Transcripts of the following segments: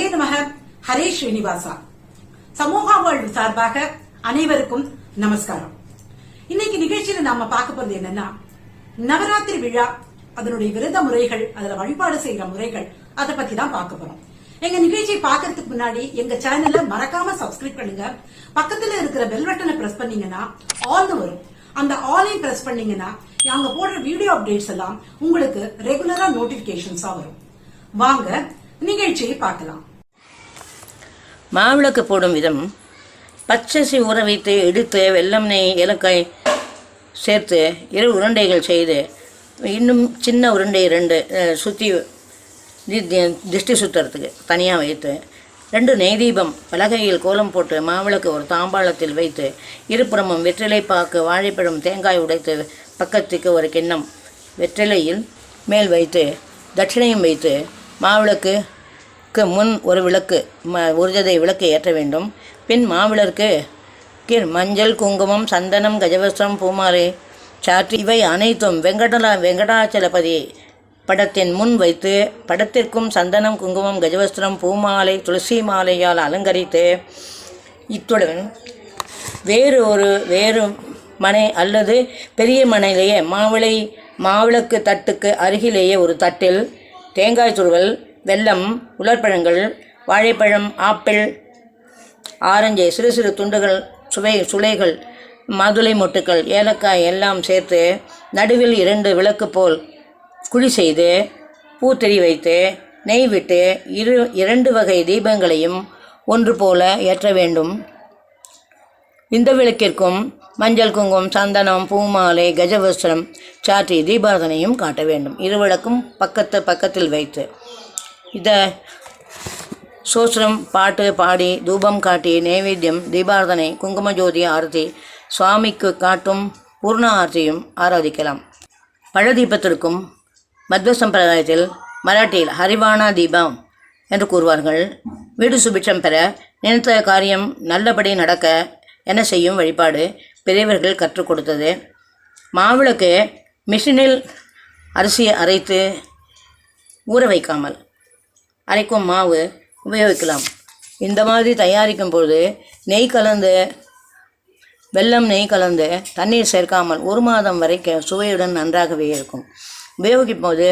ஹரே நமக ஹரே ஸ்ரீனிவாசா. சமூகா வேர்ல்டு சார்பாக அனைவருக்கும் நமஸ்காரம். இன்னைக்கு நிகழ்ச்சியில நாம பார்க்க போறது என்னன்னா நவராத்திரி விழா அதனுடைய விரத முறைகள் அதுல வழிபாடு செய்யற முறைகள் அதை பத்தி தான் பார்க்க போறோம். எங்க நிகழ்ச்சியை பார்க்கறதுக்கு முன்னாடி எங்க சேனலை மறக்காம சப்ஸ்கிரைப் பண்ணுங்க. பக்கத்துல இருக்கிற பெல் பட்டனை பிரஸ் பண்ணீங்கன்னா ஆல் வரும். அந்த ஆலையும் பிரஸ் பண்ணீங்கன்னா நாங்க போடுற வீடியோ அப்டேட்ஸ் எல்லாம் உங்களுக்கு ரெகுலரா நோட்டிபிகேஷன்ஸா வரும். வாங்க நிகழ்ச்சியை பார்க்கலாம். மாவிளக்கு போடும் விதம் பச்சரிசி ஊற வைத்து இடித்து வெல்லம் நெய் ஏலக்காய் சேர்த்து இரு உருண்டைகள் செய்து இன்னும் சின்ன உருண்டை ரெண்டு சுற்றி தி- திஷ்டி சுற்றுறதுக்கு தனியாக வைத்து ரெண்டு நெய் தீபம் பலகையில் கோலம் போட்டு மாவிளக்கு ஒரு தாம்பாளத்தில் வைத்து இருபுறமும் வெற்றிலை பாக்கு வாழைப்பழம் தேங்காய் உடைத்து பக்கத்துக்கு ஒரு கிண்ணம் வெற்றிலையில் மேல் வைத்து தட்சிணையும் வைத்து மாவிளக்கு க்கு முன் ஒரு விளக்கு ம உருஜதை விளக்கு ஏற்ற வேண்டும். பின் மாவிளக்கு கீழ் மஞ்சள் குங்குமம் சந்தனம் கஜவஸ்திரம் பூமாலை சாற்றி இவை அனைத்தும் வெங்கடலா வெங்கடாச்சலபதி படத்தின் முன் வைத்து படத்திற்கும் சந்தனம் குங்குமம் கஜவஸ்திரம் பூமாலை துளசி மாலையால் அலங்கரித்து இத்துடன் வேறு ஒரு வேறு மனை அல்லது பெரிய மனையிலேயே மாவிளை மாவிளக்கு தட்டுக்கு அருகிலேயே ஒரு தட்டில் தேங்காய் துருவல் வெல்லம் உலர்பழங்கள் வாழைப்பழம் ஆப்பிள் ஆரஞ்சு சிறு சிறு துண்டுகள் சுவை சுளைகள் மதுளை மொட்டுக்கள் ஏலக்காய் எல்லாம் சேர்த்து நடுவில் இரண்டு விளக்கு போல் குழி செய்து பூத்தெறி வைத்து நெய் விட்டு இரு இரண்டு வகை தீபங்களையும் ஒன்று போல ஏற்ற வேண்டும். இந்த விளக்கிற்கும் மஞ்சள் குங்குமம் சந்தனம் பூமாலை கஜவஸ்திரம் சாற்றி தீபாரதனையும் காட்ட வேண்டும். இரு விளக்கும் பக்கத்து பக்கத்தில் வைத்து இதை சோஸ்திரம் பாட்டு பாடி தூபம் காட்டி நைவேத்தியம் தீபாரதனை குங்குமஜோதி ஆரத்தி சுவாமிக்கு காட்டும் பூர்ண ஆரத்தியும் ஆராதிக்கலாம். பழதீபத்திற்கும் மத்வ சம்பிரதாயத்தில் மராட்டியில் ஹரிவானா தீபம் என்று கூறுவார்கள். வீடு சுபிட்சம் பெற நினைத்த காரியம் நல்லபடி நடக்க என செய்யும் வழிபாடு பெரியவர்கள் கற்றுக் கொடுத்தது. மாவிளக்கு மிஷினில் அரிசியை அரைத்து ஊற வைக்காமல் அரைக்கும் மாவு உபயோகிக்கலாம். இந்த மாதிரி தயாரிக்கும் பொழுது நெய் கலந்து வெல்லம் நெய் கலந்து தண்ணீர் சேர்க்காமல் ஒரு மாதம் வரைக்கும் சுவையுடன் நன்றாகவே இருக்கும். உபயோகிக்கும் போது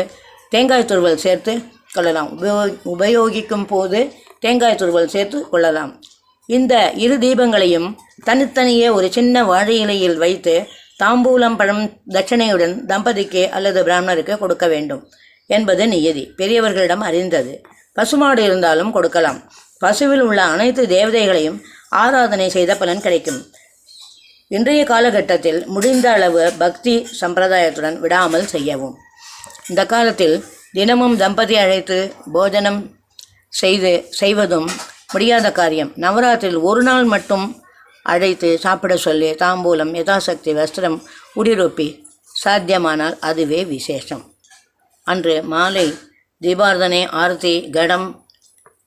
தேங்காய் துருவல் சேர்த்து கொள்ளலாம். உபயோகி உபயோகிக்கும் போது தேங்காய் துருவல் சேர்த்து கொள்ளலாம். இந்த இரு தீபங்களையும் தனித்தனியே ஒரு சின்ன வாழை இலையில் வைத்து தாம்பூலம் பழம் தட்சணையுடன் தம்பதிக்கு அல்லது பிராமணருக்கு கொடுக்க வேண்டும் என்பது நியதி. பெரியவர்களிடம் அறிந்தது. பசுமாடு இருந்தாலும் கொடுக்கலாம். பசுவில் உள்ள அனைத்து தேவதைகளையும் ஆராதனை செய்த பலன் கிடைக்கும். இன்றைய காலகட்டத்தில் முடிந்த அளவு பக்தி சம்பிரதாயத்துடன் விடாமல் செய்யவும். இந்த காலத்தில் தினமும் தம்பதி அழைத்து போஜனம் செய்து செய்வதும் முடியாத காரியம். நவராத்திரியில் ஒரு நாள் மட்டும் அழைத்து சாப்பிட சொல்லி தாம்பூலம் யதாசக்தி வஸ்திரம் உடிரொப்பி சாத்தியமானால் அதுவே விசேஷம். அன்று மாலை தீபார்த்தனை ஆரத்தி கடம்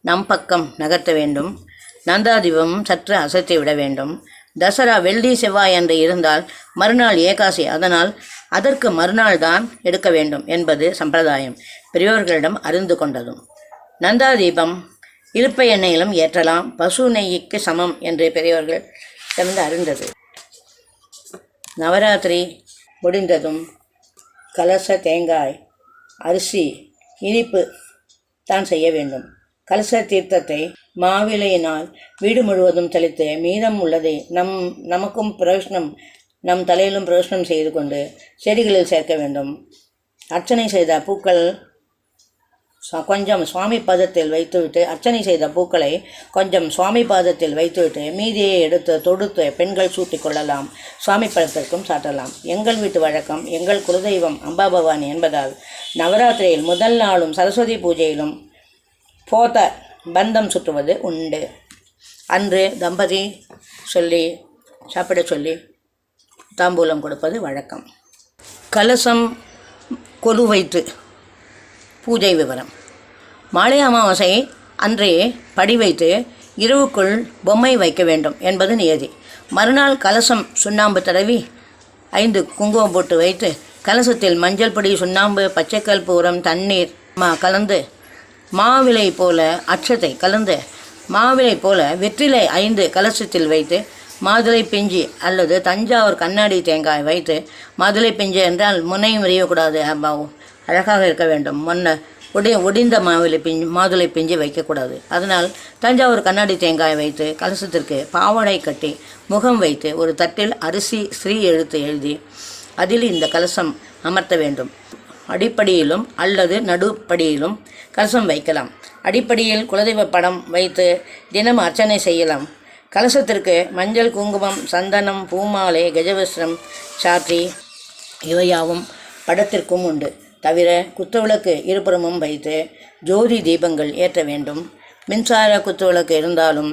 நம் பக்கம் நகர்த்த வேண்டும். நந்தாதீபம் சற்று அசைத்து விட வேண்டும். தசரா வெள்ளி செவ்வாய் என்று இருந்தால் மறுநாள் ஏகாசி. அதனால் அதற்கு மறுநாள் தான் எடுக்க வேண்டும் என்பது சம்பிரதாயம். பெரியோர்களிடம் அறிந்து கொண்டதும். நந்தாதீபம் இருப்ப எண்ணெயிலும் ஏற்றலாம். பசு நெய்க்கு சமம் என்று பெரியவர்கள் இருந்து அறிந்தது. நவராத்திரி முடிந்ததும் கலச தேங்காய் அரிசி இனிப்பு தான் செய்ய வேண்டும். கலச தீர்த்தத்தை மாவிலையினால் வீடு முழுவதும் தெளித்து மீதம் உள்ளதை நம் நமக்கும் பிரயோசனம் நம் தலையிலும் பிரயோசனம் செய்து கொண்டு செடிகளில் சேர்க்க வேண்டும். அர்ச்சனை செய்த பூக்கள் கொஞ்சம் சுவாமி பாதத்தில் வைத்துவிட்டு அர்ச்சனை செய்த பூக்களை கொஞ்சம் சுவாமி பாதத்தில் வைத்துவிட்டு மீதியை எடுத்து தொடுத்து பெண்கள் சூட்டிக் கொள்ளலாம். சுவாமி பழத்திற்கும் சாட்டலாம் எங்கள் வீட்டு வழக்கம் எங்கள் குலதெய்வம் அம்பா பவானி என்பதால் நவராத்திரியில் முதல் நாளும் சரஸ்வதி பூஜையிலும் போத பந்தம் சுற்றுவது உண்டு. அன்று தம்பதி சொல்லி சாப்பிட சொல்லி தாம்பூலம் கொடுப்பது வழக்கம். கலசம் கொலு வைத்து பூஜை விவரம். மாலை அமாவாசை அன்றே படி வைத்து இரவுக்குள் பொம்மை வைக்க வேண்டும் என்பது நியதி. மறுநாள் கலசம் சுண்ணாம்பு தடவி ஐந்து குங்குமம் போட்டு வைத்து கலசத்தில் மஞ்சள் பொடி சுண்ணாம்பு பச்சைக்கல் பூரம் தண்ணீர் மா கலந்து மாவிலை போல அச்சத்தை கலந்து மாவிலை போல வெற்றிலை ஐந்து கலசத்தில் வைத்து மாதுளை பிஞ்சு அல்லது தஞ்சாவூர் கண்ணாடி தேங்காய் வைத்து மாதுளை பிஞ்சு என்றால் முனையும் எறியக்கூடாது அம்மாவும். அழகாக இருக்க வேண்டும். முன்ன ஒடி ஒடிந்த மாவிலை பிஞ்சு மாதுளை பிஞ்சு வைக்கக்கூடாது. அதனால் தஞ்சாவூர் கண்ணாடி தேங்காய் வைத்து கலசத்திற்கு பாவாடை கட்டி முகம் வைத்து ஒரு தட்டில் அரிசி ஸ்ரீ எழுத்து எழுதி அதில் இந்த கலசம் அமர்த்த வேண்டும். அடிப்படையிலும் அல்லது நடுப்படியிலும் கலசம் வைக்கலாம். அடிப்படையில் குலதெய்வ படம் வைத்து தினம் அர்ச்சனை செய்யலாம். கலசத்திற்கு மஞ்சள் குங்குமம் சந்தனம் பூமாலை கஜவஸ்திரம் சாற்றி இவையாவும் படத்திற்கும் உண்டு. தவிர குத்துவிளக்கு இருபுறமும் வைத்து ஜோதி தீபங்கள் ஏற்ற வேண்டும். மின்சார குத்துவிளக்கு இருந்தாலும்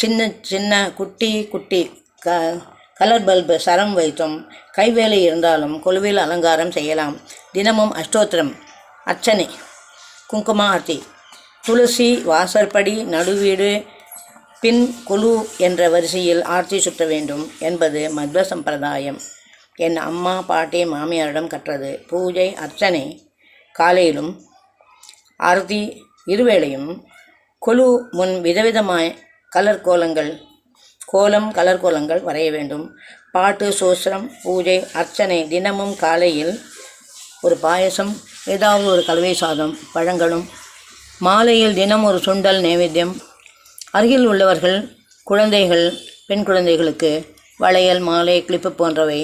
சின்ன சின்ன குட்டி குட்டி க கலர் பல்பு சரம் வைத்தும் கைவேலை இருந்தாலும் கொலுவில் அலங்காரம் செய்யலாம். தினமும் அஷ்டோத்திரம் அர்ச்சனை குங்கும ஆர்த்தி துளசி வாசற்படி நடுவீடு பின் குழு என்ற வரிசையில் ஆர்த்தி சுற்ற வேண்டும் என்பது மத்வ சம்பிரதாயம். என் அம்மா பாட்டி மாமியாரிடம் கற்றது. பூஜை அர்ச்சனை காலையிலும் அறுதி இருவேளையும் கொலு முன் விதவிதமாய் கலர் கோலங்கள் கோலம் கலர் கோலங்கள் வரைய வேண்டும். பாட்டு சோஸ்திரம் பூஜை அர்ச்சனை தினமும் காலையில் ஒரு பாயசம் ஏதாவது ஒரு கலவை சாதம் பழங்களும் மாலையில் தினம் ஒரு சுண்டல் நைவேத்தியம். அருகில் உள்ளவர்கள் குழந்தைகள் பெண் குழந்தைகளுக்கு வளையல் மாலை கிளிப்பு போன்றவை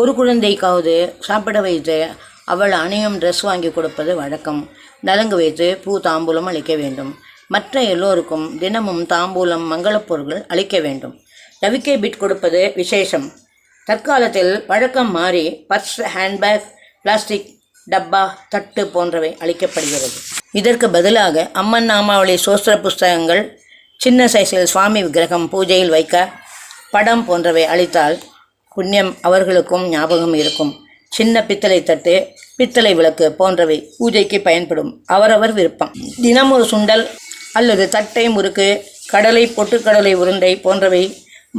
ஒரு குழந்தைக்காவது சாப்பிட வைத்து அவள் அணியும் ட்ரெஸ் வாங்கி கொடுப்பது வழக்கம். நலங்கு வைத்து பூ தாம்பூலம் அளிக்க வேண்டும். மற்ற எல்லோருக்கும் தினமும் தாம்பூலம் மங்களப் பொருட்கள் அளிக்க வேண்டும். ரவிக்கை பிட் கொடுப்பது விசேஷம். தற்காலத்தில் வழக்கம் மாறி பர்ஸ் ஹேண்ட்பேக் பிளாஸ்டிக் டப்பா தட்டு போன்றவை அளிக்கப்படுகிறது. இதற்கு பதிலாக அம்மன் நாமாவளி சோஸ்திர புஸ்தகங்கள் சின்ன சைஸில் சுவாமி விக்கிரகம் பூஜையில் வைக்க படம் போன்றவை அளித்தால் புண்ணியம் அவர்களுக்கும் ஞாபகம் இருக்கும். சின்ன பித்தளை தட்டு பித்தளை விளக்கு போன்றவை பூஜைக்கு பயன்படும். அவரவர் விருப்பம். தினம் ஒரு சுண்டல் அல்லது தட்டை முறுக்கு கடலை பொட்டுக்கடலை உருண்டை போன்றவை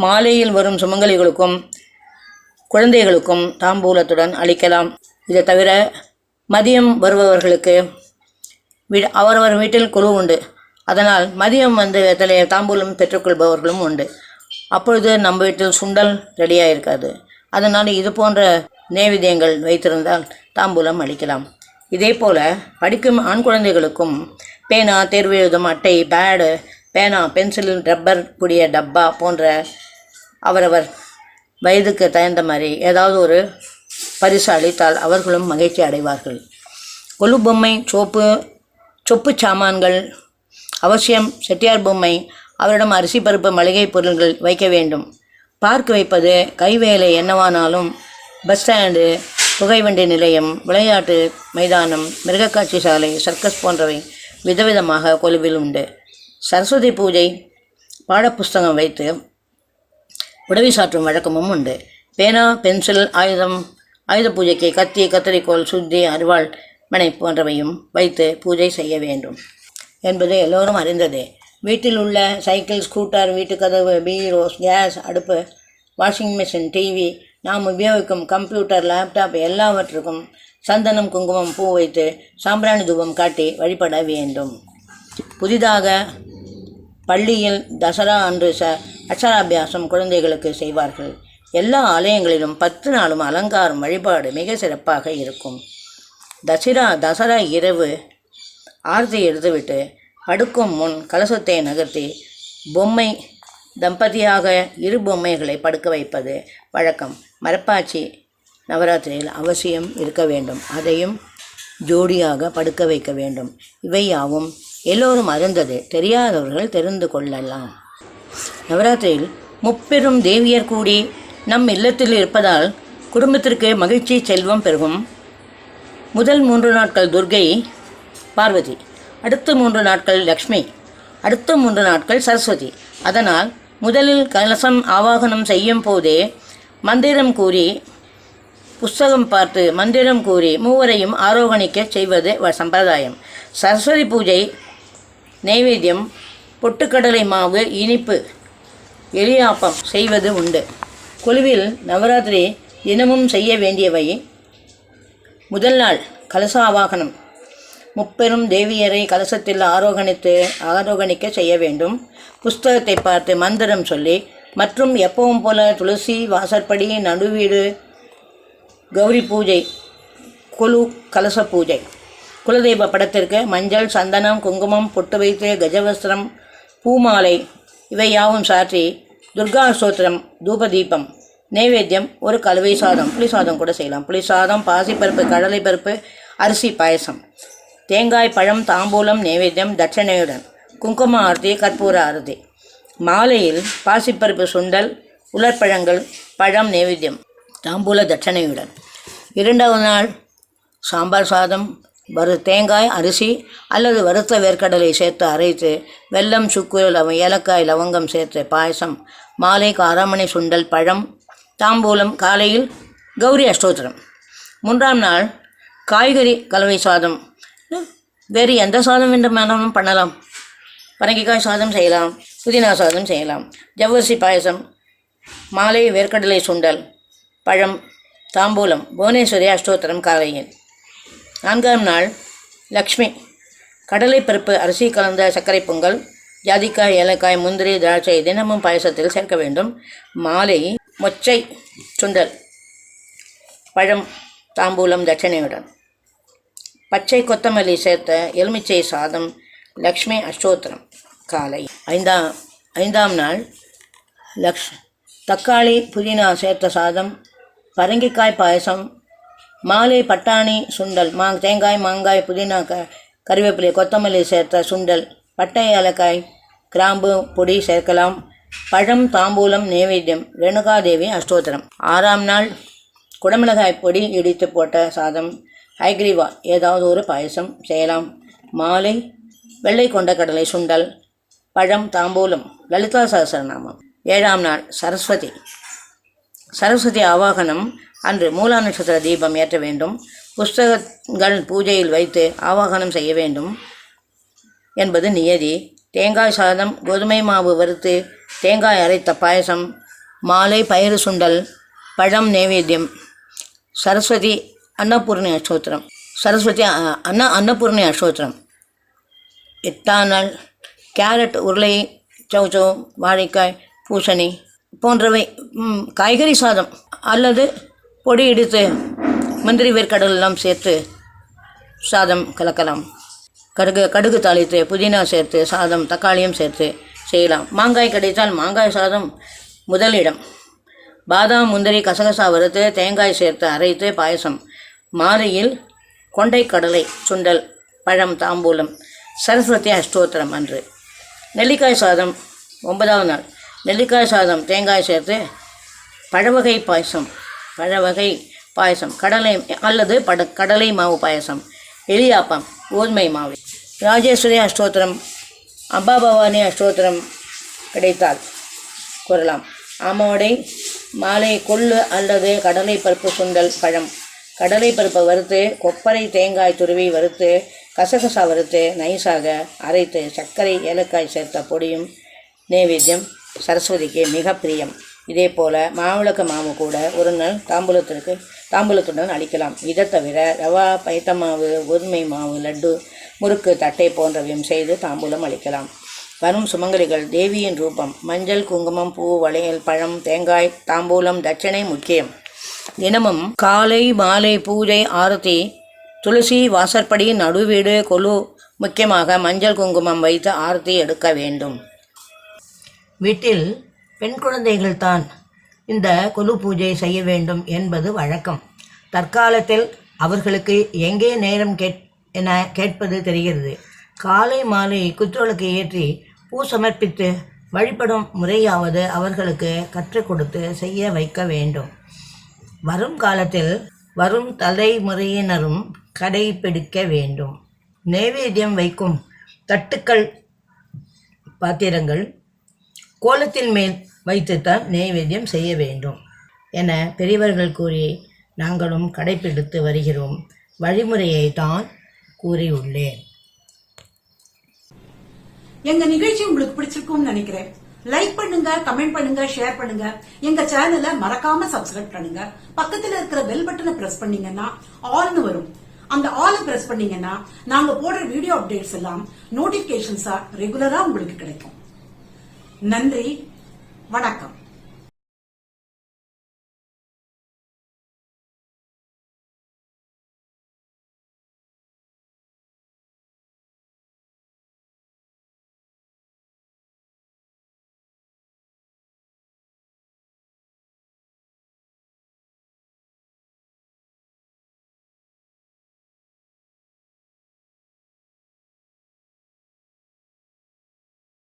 மாலையில் வரும் சுமங்கலிகளுக்கும் குழந்தைகளுக்கும் தாம்பூலத்துடன் அளிக்கலாம். இதை தவிர மதியம் வருபவர்களுக்கு வீ அவரவர் வீட்டில் குழு உண்டு. அதனால் மதியம் வந்து அதில் தாம்பூலம் பெற்றுக்கொள்பவர்களும் உண்டு. அப்பொழுது நம்ம வீட்டில் சுண்டல் ரெடியாக இருக்காது அதனால் இது போன்ற நேவேத்தியங்கள் வைத்திருந்தால் தாம்பூலம் அளிக்கலாம். இதே போல் படிக்கும் ஆண் குழந்தைகளுக்கும் பேனா தேர்வு எழுதும் அட்டை பேடு பேனா பென்சில் ரப்பர் கூடிய டப்பா போன்ற அவரவர் வயதுக்கு தகுந்த மாதிரி ஏதாவது ஒரு பரிசு அளித்தால் அவர்களும் மகிழ்ச்சி அடைவார்கள். கொலு பொம்மை சோப்பு சொப்பு சாமான்கள் அவசியம். செட்டியார் பொம்மை அவரிடம் அரிசி பருப்பு மளிகை பொருட்கள் வைக்க வேண்டும். பார்க் வைப்பது கைவேலை என்னவானாலும் பஸ் ஸ்டாண்டு புகைவண்டி நிலையம் விளையாட்டு மைதானம் மிருகக்காட்சி சாலை சர்க்கஸ் போன்றவை விதவிதமாக கொலுவில் உண்டு. சரஸ்வதி பூஜை பாடப்புஸ்தகம் வைத்து உதவி சாற்றும் வழக்கமும் உண்டு. பேனா பென்சில் ஆயுதம் ஆயுத பூஜைக்கு கத்தி கத்தரிக்கோள் சுத்தி அருவாள் மனை போன்றவையும் வைத்து பூஜை செய்ய வேண்டும். என்பது எல்லோரும் அறிந்ததே. வீட்டில் உள்ள சைக்கிள் ஸ்கூட்டர் வீட்டுக்கதவு பீரோஸ் கேஸ் அடுப்பு வாஷிங் மிஷின் டிவி நாம் உபயோகிக்கும் கம்ப்யூட்டர் லேப்டாப் எல்லாவற்றுக்கும் சந்தனம் குங்குமம் பூ வைத்து சாம்பிராணி தூபம் காட்டி வழிபட வேண்டும். புதிதாக பள்ளியில் தசரா அன்று ச அக்ஷராபியாசம் குழந்தைகளுக்கு செய்வார்கள். எல்லா ஆலயங்களிலும் பத்து நாளும் அலங்காரம் வழிபாடு மிக சிறப்பாக இருக்கும். தசரா தசரா இரவு ஆர்த்தி எடுத்துவிட்டு படுக்கும் முன் கலசத்தை நகர்த்தி பொம்மை தம்பதியாக இரு பொம்மைகளை படுக்க வைப்பது வழக்கம். மரப்பாச்சி நவராத்திரியில் அவசியம் இருக்க வேண்டும். அதையும் ஜோடியாக படுக்க வைக்க வேண்டும். இவை யாவும் எல்லோரும் அறிந்தது. தெரியாதவர்கள் தெரிந்து கொள்ளலாம். நவராத்திரியில் முப்பெரும் தேவியர் கூடி நம் இல்லத்தில் இருப்பதால் குடும்பத்திற்கு மகிழ்ச்சி செல்வம் பெருகும். முதல் மூன்று நாட்கள் துர்கை பார்வதி. அடுத்த மூன்று நாட்கள் லக்ஷ்மி அடுத்த மூன்று நாட்கள் சரஸ்வதி. அதனால் முதலில் கலசம் ஆவாகனம் செய்யும் போதே மந்திரம் கூறி புஸ்தகம் பார்த்து மந்திரம் கூறி மூவரையும் ஆரோகணிக்க செய்வது வ- சம்பிரதாயம். சரஸ்வதி பூஜை நைவேத்தியம் பொட்டுக்கடலை மாவு இனிப்பு எலியாப்பம் செய்வது உண்டு. குழுவில் நவராத்திரி தினமும் செய்ய வேண்டியவை முதல் நாள் கலசாவாகனம் முப்பெரும் தேவியரை கலசத்தில் ஆரோகணித்து ஆரோகணிக்க செய்ய வேண்டும். புஸ்தகத்தை பார்த்து மந்திரம் சொல்லி மற்றும் எப்பவும் போல துளசி வாசற்படி நடுவீடு கௌரி பூஜை குழு கலச பூஜை. குலதெய்வ படத்திற்கு மஞ்சள் சந்தனம் குங்குமம் பொட்டு வைத்து கஜவஸ்திரம் பூமாலை இவை யாவும் சாற்றி துர்கா ஸ்தோத்திரம் தூபதீபம் நைவேத்தியம் ஒரு கலவை சாதம் புளி சாதம் கூட செய்யலாம். புளி சாதம் பாசிப்பருப்பு கடலைப்பருப்பு அரிசி பாயசம். தேங்காய் பழம் தாம்பூலம் நைவேத்தியம் தட்சணையுடன் குங்கும ஆரதி கற்பூர ஆரதி மாலையில் பாசிப்பருப்பு சுண்டல் உலர்பழங்கள் பழம் நைவேத்தியம் தாம்பூல தட்சணையுடன். இரண்டாவது நாள் சாம்பார் சாதம் வறு தேங்காய் அரிசி அல்லது வறுத்த வேர்க்கடலை சேர்த்து அரைத்து வெல்லம் சுக்கு லவ ஏலக்காய் லவங்கம் சேர்த்து பாயசம் மாலை காராமணி சுண்டல் பழம் தாம்பூலம் காலையில் கௌரி அஷ்டோத்திரம். மூன்றாம் நாள் காய்கறி கலவை சாதம் வேறு எந்த சாதம் வேண்டுமானாலும் பண்ணலாம். பரங்கிக்காய் சாதம் செய்யலாம் புதினா சாதம் செய்யலாம் ஜவ்வரிசி பாயசம் மாலை வேர்க்கடலை சுண்டல் பழம் தாம்பூலம் புவனேஸ்வரி அஷ்டோத்திரம் காலையில். நான்காம் நாள் லக்ஷ்மி. கடலைப்பருப்பு அரிசி கலந்த சர்க்கரை பொங்கல் ஜாதிக்காய் ஏலக்காய் முந்திரி திராட்சை தினமும் பாயசத்தில் சேர்க்க வேண்டும். மாலை மொச்சை சுண்டல் பழம் தாம்பூலம் தட்சணையுடன். பச்சை கொத்தமல்லி சேர்த்த எலுமிச்சை சாதம் லக்ஷ்மி அஷ்டோத்திரம் காலை. ஐந்தாம் ஐந்தாம் நாள் லக்ஷ் தக்காளி புதினா சேர்த்த சாதம் பரங்கிக்காய் பாயசம் மாலை பட்டாணி சுண்டல் மா தேங்காய் மாங்காய் புதினா க கறிவேப்பிலை கொத்தமல்லி சேர்த்த சுண்டல் பட்டை ஏலக்காய் கிராம்பு பொடி சேர்க்கலாம். பழம் தாம்பூலம் நைவேத்தியம் ரேணுகாதேவி அஷ்டோத்திரம். ஆறாம் நாள் குடமிளகாய் பொடி இடித்து போட்ட சாதம் ஹைக்ரீவா ஏதாவது ஒரு பாயசம் செய்யலாம். மாலை வெள்ளை கொண்ட கடலை சுண்டல் பழம் தாம்பூலம் லலிதா சகசரநாமம். ஏழாம் நாள் சரஸ்வதி. சரஸ்வதி ஆவாகனம். அன்று மூலா நட்சத்திர தீபம் ஏற்ற வேண்டும். புஸ்தகங்கள் பூஜையில் வைத்து ஆவாகனம் செய்ய வேண்டும் என்பது நியதி. தேங்காய் சாதம் கோதுமை மாவு வறுத்து தேங்காய் அரைத்த பாயசம் மாலை பயிறு சுண்டல் பழம் நைவேத்தியம். சரஸ்வதி அன்னபூர்ணி அஷ்டோத்திரம். சரஸ்வதி அன்ன அன்னபூர்ணி அஷ்டோத்திரம். எட்டாம் கேரட் உருளை சௌச்சோ வாழைக்காய் பூசணி போன்றவை காய்கறி சாதம் அல்லது பொடி இடித்து முந்திரி வேர்க்கடலெல்லாம் சேர்த்து சாதம் கலக்கலாம். கடுகு கடுகு தாளித்து புதினா சேர்த்து சாதம் தக்காளியும் சேர்த்து செய்யலாம். மாங்காய் கிடைத்தால் மாங்காய் சாதம் முதலிடம். பாதாம் முந்திரி கசகசா வறுத்து தேங்காய் சேர்த்து அரைத்து பாயசம். மாலையில் கொண்டை கடலை சுண்டல் பழம் தாம்பூலம் சரஸ்வதி அஷ்டோத்திரம் அன்று. நெல்லிக்காய் சாதம் ஒன்பதாவது நாள். நெல்லிக்காய் சாதம் தேங்காய் சேர்த்து பழவகை பாயசம் பழவகை பாயசம் கடலை அல்லது பட கடலை மாவு பாயசம் எலியாப்பம் கோதுமை மாவு. ராஜேஸ்வரி அஷ்டோத்திரம் அம்பா பவானி அஷ்டோத்திரம் கிடைத்தால் கூறலாம். அம்மோடை மாலை கொள்ளு அல்லது கடலை பருப்பு சுண்டல் பழம். கடலை பருப்பை வறுத்து கொப்பரை தேங்காய் துருவி வறுத்து கசகசா வறுத்து நைஸாக அரைத்து சர்க்கரை ஏலக்காய் சேர்த்த பொடியும் நைவேத்தியம் சரஸ்வதிக்கு மிக பிரியம். இதே போல் மாவிளக்கு மாவு கூட ஒரு நாள் தாம்பூலத்திற்கு தாம்பூலத்துடன் அளிக்கலாம். இதை தவிர ரவா பைத்தமாவு கோதுமை மாவு லட்டு முறுக்கு தட்டை போன்றவையும் செய்து தாம்பூலம் அளிக்கலாம். வரும் சுமங்கலிகள் தேவியின் ரூபம். மஞ்சள் குங்குமம் பூ வளையல் பழம் தேங்காய் தாம்பூலம் தட்சணை முக்கியம். தினமும் காலை மாலை பூஜை ஆரத்தி துளசி வாசற்படி நடுவீடு கொலு முக்கியமாக மஞ்சள் குங்குமம் வைத்து ஆரத்தி எடுக்க வேண்டும். வீட்டில் பெண் குழந்தைகள் தான் இந்த கொலு பூஜை செய்ய வேண்டும் என்பது வழக்கம். தற்காலத்தில் அவர்களுக்கு எங்கே நேரம் கேட் என கேட்பது தெரிகிறது. காலை மாலை குற்றோலுக்கு ஏற்றி பூ சமர்ப்பித்து வழிபடும் முறையாவது அவர்களுக்கு கற்றுக் கொடுத்து செய்ய வைக்க வேண்டும். வரும் காலத்தில் வரும் தலைமுறையினரும் கடைபிடிக்க வேண்டும். நைவேத்தியம் வைக்கும் தட்டுக்கள் பாத்திரங்கள் கோலத்தின் மேல் வைத்துத்தான் நைவேத்தியம் செய்ய வேண்டும் என பெரியவர்கள் கூறி நாங்களும் கடைபிடித்து வருகிறோம். வழிமுறையை தான் கூறியுள்ளேன். எங்க நிகழ்ச்சி உங்களுக்கு பிடிச்சிருக்கும்னு நினைக்கிறேன். லைக் பண்ணுங்க கமெண்ட் பண்ணுங்க ஷேர் பண்ணுங்க. எங்க சேனலை மறக்காம சப்ஸ்கிரைப் பண்ணுங்க. பக்கத்துல இருக்கிற பெல் பட்டனை பிரஸ் பண்ணீங்கன்னா ஆல்னு வரும். அந்த ஆலை பிரஸ் பண்ணீங்கன்னா நாங்க போடுற வீடியோ அப்டேட்ஸ் எல்லாம் நோட்டிபிகேஷன்ஸா ரெகுலரா உங்களுக்கு கிடைக்கும். நன்றி வணக்கம்.